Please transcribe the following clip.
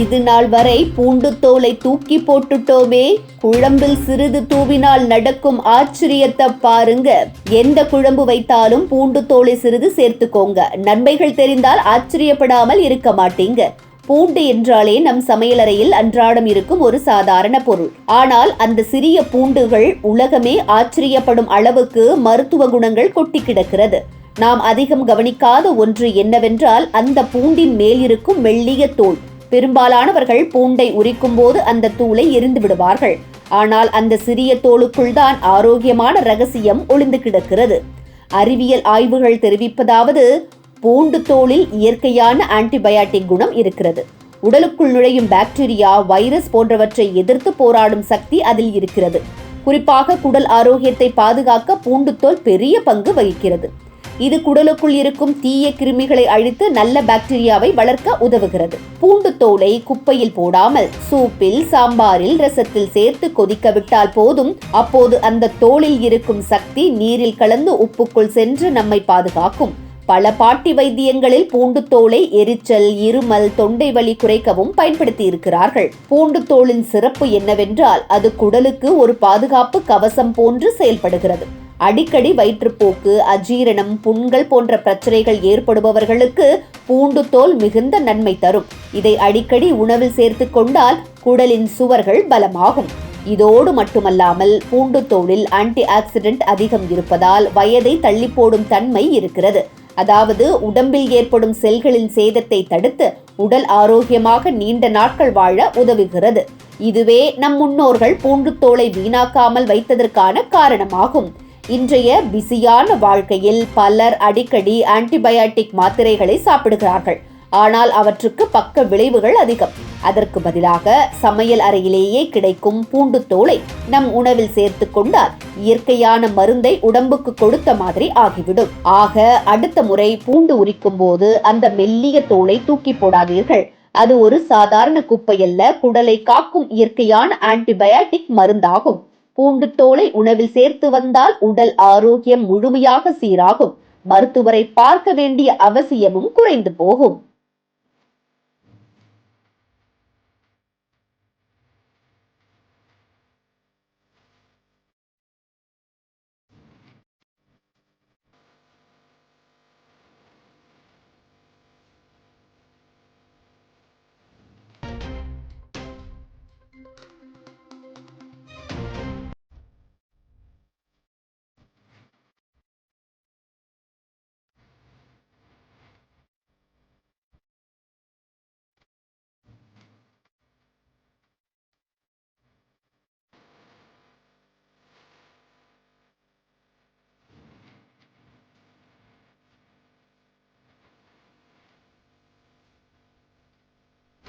இது நாள் வரை பூண்டு தோலை தூக்கி போட்டுட்டோமே. குழம்பில் சிறிது தூவினால் நடக்கும் ஆச்சரியத்தை பாருங்க. எந்த குழம்பு வைத்தாலும் பூண்டு தோலை சிறிது சேர்த்துக்கோங்க. நன்மைகள் தெரிந்தால் ஆச்சரியப்படாமல் இருக்க மாட்டீங்க. பூண்டு என்றாலே நம் சமையலறையில் அன்றாடம் இருக்கும் ஒரு சாதாரண பொருள். ஆனால் அந்த சிறிய பூண்டுகள் உலகமே ஆச்சரியப்படும் அளவுக்கு மருத்துவ குணங்கள் கொட்டி கிடக்கிறது. நாம் அதிகம் கவனிக்காத ஒன்று என்னவென்றால் அந்த பூண்டின் மேல் இருக்கும் மெல்லிய தோல். பெரும்பாலானவர்கள் பூண்டை உரிக்கும் போது அந்த தூளை எரிந்து விடுவார்கள். ஆனால் அந்த சிறிய தோலுக்குள் தான் ஆரோக்கியமான ரகசியம் ஒளிந்து கிடக்கிறது. அறிவியல் ஆய்வுகள் தெரிவிப்பதாவது பூண்டு தோலில் இயற்கையான ஆன்டிபயாட்டிக் குணம் இருக்கிறது. உடலுக்குள் நுழையும் பாக்டீரியா வைரஸ் போன்றவற்றை எதிர்த்து போராடும் சக்தி அதில் இருக்கிறது. குறிப்பாக குடல் ஆரோக்கியத்தை பாதுகாக்க பூண்டுத்தோல் பெரிய பங்கு வகிக்கிறது. இது குடலுக்குள் இருக்கும் தீய கிருமிகளை அழித்து நல்ல பாக்டீரியாவை வளர்க்க உதவுகிறது. பூண்டு தோலை குப்பையில் போடாமல் சூப்பில் சாம்பாரில் ரசத்தில் சேர்த்து கொதிக்க விட்டால் போதும். அப்போது அந்த தோலில் இருக்கும் சக்தி நீரில் கலந்து உப்புக்குள் சென்று நம்மை பாதுகாக்கும். பல பாட்டி வைத்தியங்களில் பூண்டு தோலை எரிச்சல் இருமல் தொண்டை வலி குறைக்கவும் பயன்படுத்தி இருக்கிறார்கள். பூண்டு சிறப்பு என்னவென்றால் அது குடலுக்கு ஒரு பாதுகாப்பு கவசம் போன்று செயல்படுகிறது. அடிக்கடி வயிற்றுப்போக்கு அஜீரணம் புண்கள் போன்ற பிரச்சனைகள் ஏற்படுபவர்களுக்கு பூண்டு தோல் மிகுந்த நன்மை தரும். இதை அடிக்கடி உணவில் சேர்த்து கொண்டால் குடலின் சுவர்கள் பலமாகும். இதோடு மட்டுமல்லாமல் பூண்டு தோலில் ஆன்டி ஆக்சிடென்ட் அதிகம் இருப்பதால் வயதை தள்ளி போடும் தன்மை இருக்கிறது. அதாவது உடம்பில் ஏற்படும் செல்களின் சேதத்தை தடுத்து உடல் ஆரோக்கியமாக நீண்ட நாட்கள் வாழ உதவுகிறது. இதுவே நம் முன்னோர்கள் பூண்டு தோலை வீணாக்காமல் வைத்ததற்கான காரணமாகும். இன்றைய பிஸியான வாழ்க்கையில் பலர் அடிக்கடி ஆன்டிபயாட்டிக் மாத்திரைகளை சாப்பிடுகிறார்கள். ஆனால் அவற்றுக்கு பக்க விளைவுகள் அதிகம். அதற்கு பதிலாக சமையல் அறையிலேயே கிடைக்கும் பூண்டு தோலை நம் உணவில் சேர்த்து கொண்டால் இயற்கையான மருந்தை உடம்புக்கு கொடுத்த மாதிரி ஆகிவிடும். ஆக அடுத்த முறை பூண்டு உரிக்கும் போது அந்த மெல்லிய தோலை தூக்கி போடாதீர்கள். அது ஒரு சாதாரண குப்பையல்ல குடலை காக்கும் இயற்கையான ஆன்டிபயாட்டிக் மருந்தாகும். பூண்டு தோலை உணவில் சேர்த்து வந்தால் உடல் ஆரோக்கியம் முழுமையாக சீராகும். மருத்துவரை பார்க்க வேண்டிய அவசியமும் குறைந்து போகும்.